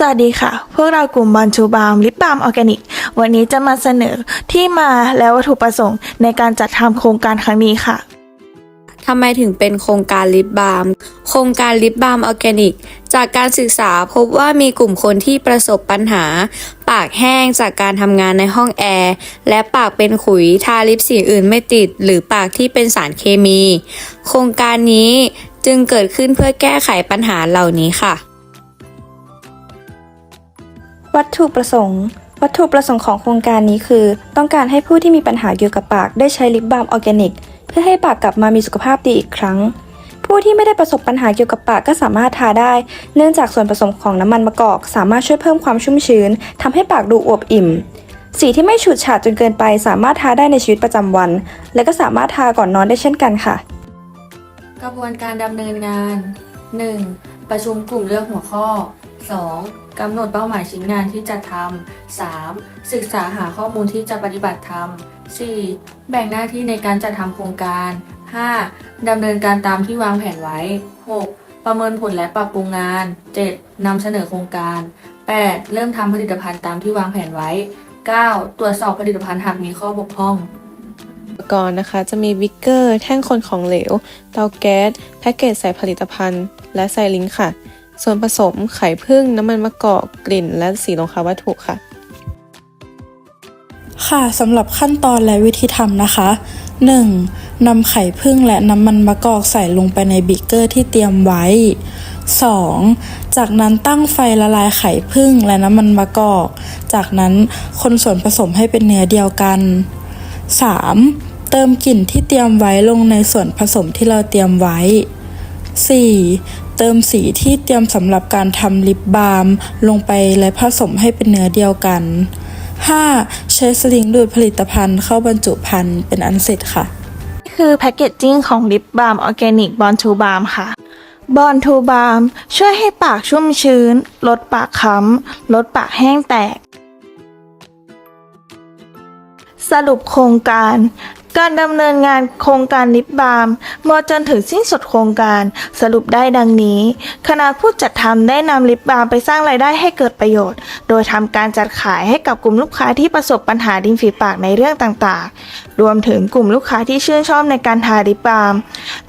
สวัสดีค่ะ พวกเรากลุ่มบอลชูบามลิปบามออร์แกนิก วันนี้จะมาเสนอที่มาและวัตถุประสงค์ในการจัดทำโครงการครั้งนี้ค่ะทำไมถึงเป็นโครงการลิปบาล์มโครงการลิปบาล์มออร์แกนิก จากการศึกษาพบว่ามีกลุ่มคนที่ประสบปัญหา ปากแห้งจากการทำงานในห้องแอร์ และปากเป็นขุยทาลิปสีอื่นไม่ติด หรือปากที่เป็นสารเคมี โครงการนี้จึงเกิดขึ้นเพื่อแก้ไขปัญหาเหล่านี้ค่ะ วัตถุประสงค์ วัตถุประสงค์ของโครงการนี้คือ ต้องการให้ผู้ที่มีปัญหาเกี่ยวกับปากได้ใช้ลิปบาล์มออร์แกนิก เพื่อให้ปากกลับมามีสุขภาพดีอีกครั้ง ผู้ที่ไม่ได้ประสบปัญหาเกี่ยวกับปากก็สามารถทาได้ เนื่องจากส่วนผสมของน้ำมันมะกอก สามารถช่วยเพิ่มความชุ่มชื้นทำให้ปากดูอวบอิ่ม สีที่ไม่ฉูดฉาดจนเกินไป สามารถทาได้ในชีวิตประจำวัน และก็สามารถทาก่อนนอนได้เช่นกันค่ะ กระบวนการดำเนินงาน 1. ประชุมกลุ่มเลือกหัวข้อ 2. กำหนดเป้าหมายชิ้นงานที่จะทำ 3. ศึกษาหาข้อมูลที่จะปฏิบัติทำ 4. แบ่งหน้าที่ในการจัดทำโครงการ 5. ดำเนินการตามที่วางแผนไว้ 6. ประเมินผลและปรับปรุงงาน 7. นำเสนอโครงการ 8. เริ่มทำผลิตภัณฑ์ตามที่วางแผนไว้ 9. ตรวจสอบผลิตภัณฑ์หากมีข้อบกพร่องอุปกรณ์นะคะ จะมีวิกเกอร์ แท่งคนของเหลว เตาแก๊ส แพ็กเกจใส่ผลิตภัณฑ์ และใส่ลิงก์ค่ะ ส่วนผสมไข่ผึ้งน้ำมันมะกอกกลิ่น และสีลงคาวัตถุค่ะ ค่ะสำหรับขั้นตอนและวิธีทำนะคะ 1. นำไข่ผึ้งและน้ำมันมะกอกใส่ลงไปในบิกเกอร์ที่เตรียมไว้ 2. จากนั้นตั้งไฟละลายไข่ผึ้งและน้ำมันมะกอก จากนั้นคนส่วนผสมให้เป็นเนื้อเดียวกัน 3. เติมกลิ่นที่เตรียมไว้ลงในส่วนผสมที่เราเตรียมไว้ 4. เติมสีที่เตรียมสำหรับการทำลิปบาล์มลงไปและผสมให้เป็นเนื้อเดียวกัน 5. ใช้สลิงดูดผลิตภัณฑ์เข้าบรรจุภัณฑ์เป็นอันเสร็จค่ะนี่คือแพคเกจจิ้งของลิปบาร์มออร์แกนิกบอลทูบาร์มค่ะบอลทูบาร์มช่วยให้ปากชุ่มชื้น ลดปากค้ำ ลดปากแห้งแตก สรุปโครงการ การดำเนินงานโครงการลิปบาล์มมาจนถึงสิ้นสุดโครงการสรุปได้ดังนี้ คณะผู้จัดทำได้นำลิปบาล์มไปสร้างรายได้ให้เกิดประโยชน์ โดยทำการจัดขายให้กับกลุ่มลูกค้าที่ประสบปัญหาริมฝีปากในเรื่องต่างๆ รวมถึงกลุ่มลูกค้าที่ชื่นชอบในการทาลิปบาล์ม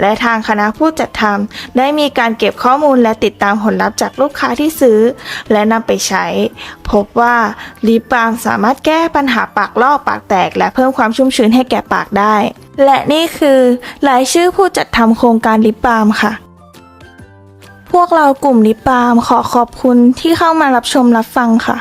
และทางคณะผู้จัดทำได้มีการเก็บข้อมูลและติดตามผลลัพธ์จากลูกค้าที่ซื้อ และนำไปใช้ พบว่าลิปบาล์มสามารถแก้ปัญหาปากลอกปากแตก และเพิ่มความชุ่มชื้นให้แก่ปากได้ และนี่คือรายชื่อผู้จัดทำโครงการลิปบาล์มค่ะ พวกเรากลุ่มลิปบาล์มขอขอบคุณที่เข้ามารับชมรับฟังค่ะ